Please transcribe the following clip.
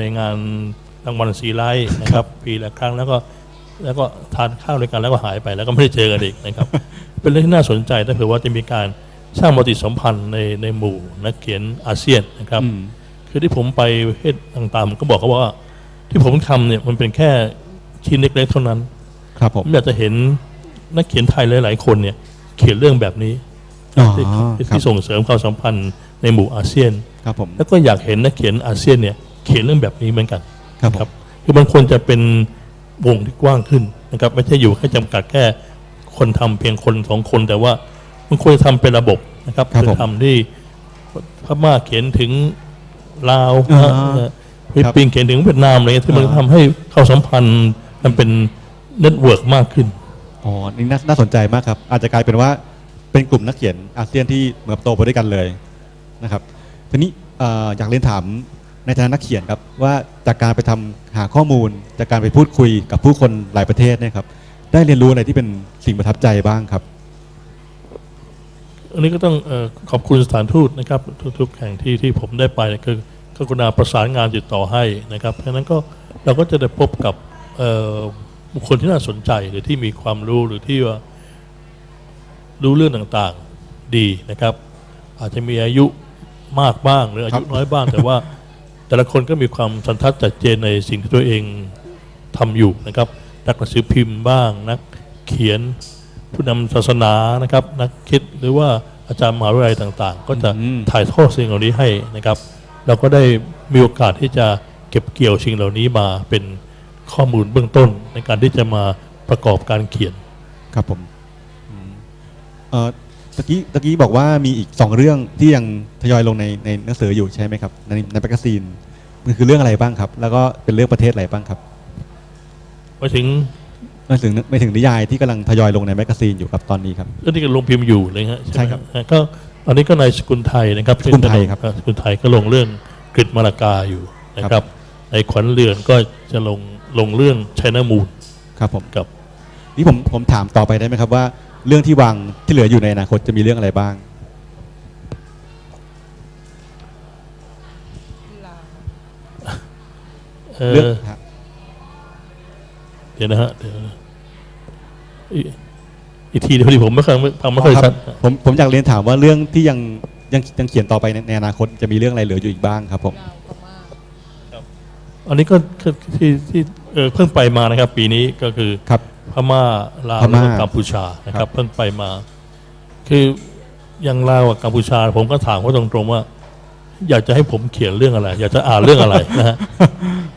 ในงานรางวัลซีไลท์นะครับ ปีละครั้งแล้วก็แล้วก็ทานข้าวด้วยกันแล้วก็หายไปแล้วก็ไม่ได้เจอกันอีกนะครับ เป็นเรื่องที่น่าสนใจถ้าเผื่อว่าจะมีการสร้างปฏิสัมพันธ์ในในหมู่นักเขียนอาเซียนนะครับอืมคือที่ผมไปประเทศต่างๆผมก็บอกเขาว่า ที่ผมทำเนี่ยมันเป็นแค่ชิ้นเล็กๆเท่านั้น ครับผผมมอยากจะเห็นนักเขียนไทยหลาย ๆ คนเนี่ย เขียนเรื่องแบบนี้อ๋อที่ครับที่ส่งเสริมความสัมพันธ์ในหมู่อาเซียนครับผมแล้วก็อยากเห็นนักเขียนอาเซียนเนี่ย เขียนเรื่องแบบนี้เหมือนกันครับผครัมบคือมันควรจะเป็นวงที่กว้างขึ้นนะครับ ไม่ใช่อยู่แค่จำกัดแค่คนทำเพียงคนสองคน แต่ว่ามันควรจะทำเป็นระบบนะครับครับคือผมทำที่พม่าเขียนถึงลาวอ่าเอ่อฟิลิปปินส์เขียนถึงเวียดนามอะไรเงี้ยที่มันอ่าทำให้เข้าสัมพันธ์มันเป็นเน็ตเวิร์กมากขึ้นอ๋อนี่น่าน่าสนใจมากครับ อาจจะกลายเป็นว่าเป็นกลุ่มนักเขียนอาเซียนที่เหมือนกับโตไปด้วยกันเลยนะครับทีนี้เอ่ออยากเรียนถาม ในฐานะนักเขียนครับว่าจากการไปทำหาข้อมูล จากการไปพูดคุยกับผู้คนหลายประเทศเนี่ยครับได้เรียนรู้อะไรที่เป็นสิ่งประทับใจบ้างครับอันนี้ก็ต้องอขอบคุณสถานทูตนะครับ ทุกๆแห่งที่ที่ผมได้ไปนะคือก็กรุณาประสานงานติดต่อให้นะครับเพราะนั้นก็เราก็จะได้พบกับบุคคลที่น่าสนใจหรือที่มีความรู้หรือที่ว่ารู้เรื่องต่างๆดีนะครับ อาจจะมีอายุมากบ้างหรืออายุน้อยบ้างแต่ว่า แต่ละคนก็มีความสันทัดจัดเจนในสิ่งที่ตัวเองทำอยู่นะครับ นักหนังสือพิมพ์บ้าง นักเขียนผู้นำศาสนานะครับ นักคิดหรือว่าอาจารย์มหาวิทยาลัยต่าง ๆ ก็จะอืมถ่ายทอดสิ่งเหล่านี้ให้นะครับ เราก็ได้มีโอกาสที่จะเก็บเกี่ยวสิ่งเหล่านี้มาเป็นข้อมูลเบื้องต้นในการที่จะมาประกอบการเขียนครับผมอืมเอ่อ ตะกี้ตะกี้บอกว่ามีอีกสองเรื่องที่ยังทยอยลงในในหนังสืออยู่ใช่ไหมครับ ในในแมกกาซีนมันคือเรื่องอะไรบ้างครับ แล้วก็เป็นเรื่องประเทศอะไรบ้างครับไปถึงไม่ถึงไม่ถึงนิยายที่กำลังทยอยลงในแมกกาซีนอยู่ครับตอนนี้ครับเรื่องที่กำลังลงพิมพ์อยู่เลยฮะไหมใช่ครับฮะก็ตอนนี้ก็ในสกุลไทยนะครับสกุลไทยครับสกุลไทยก็ลงเรื่องกริดมาลากาอยู่นะคครัรับบในขวัญเรือนก็จะลงลงเรื่องไชน่ามูนครับผมกับนี่ผมผมถามต่อไปได้ไหมครับว่า เรื่องที่วางที่เหลืออยู่ในอนาคตจะมีเรื่องอะไรบ้าง เอ่เรื่องอฮะเดี๋ยวนะฮะเดี๋ยวนะอีกอีกทีเดียวพอดีผมไม่เคยฟังไม่ค่อยคชัรัดบผมผมอยากเรียนถามว่าเรื่องที่ยังยังยังเขียนต่อไปในในอนาคตจะมีเรื่องอะไรเหลืออยู่อีกบ้างครับผมอันนี้ก็คือที่ที่เออเพิ่งไปมานะครับ ปีนี้ก็คือครับ พม่าลาวพม่า แล้วก็กัมพูชานะคครัรับบเพิ่งไปมา คืออย่างลาวกับกัมพูชา ผมก็ถามเขาตรงๆว่า อยากจะให้ผมเขียนเรื่องอะไร อยากจะอ่านเรื่องอะไรนะฮะ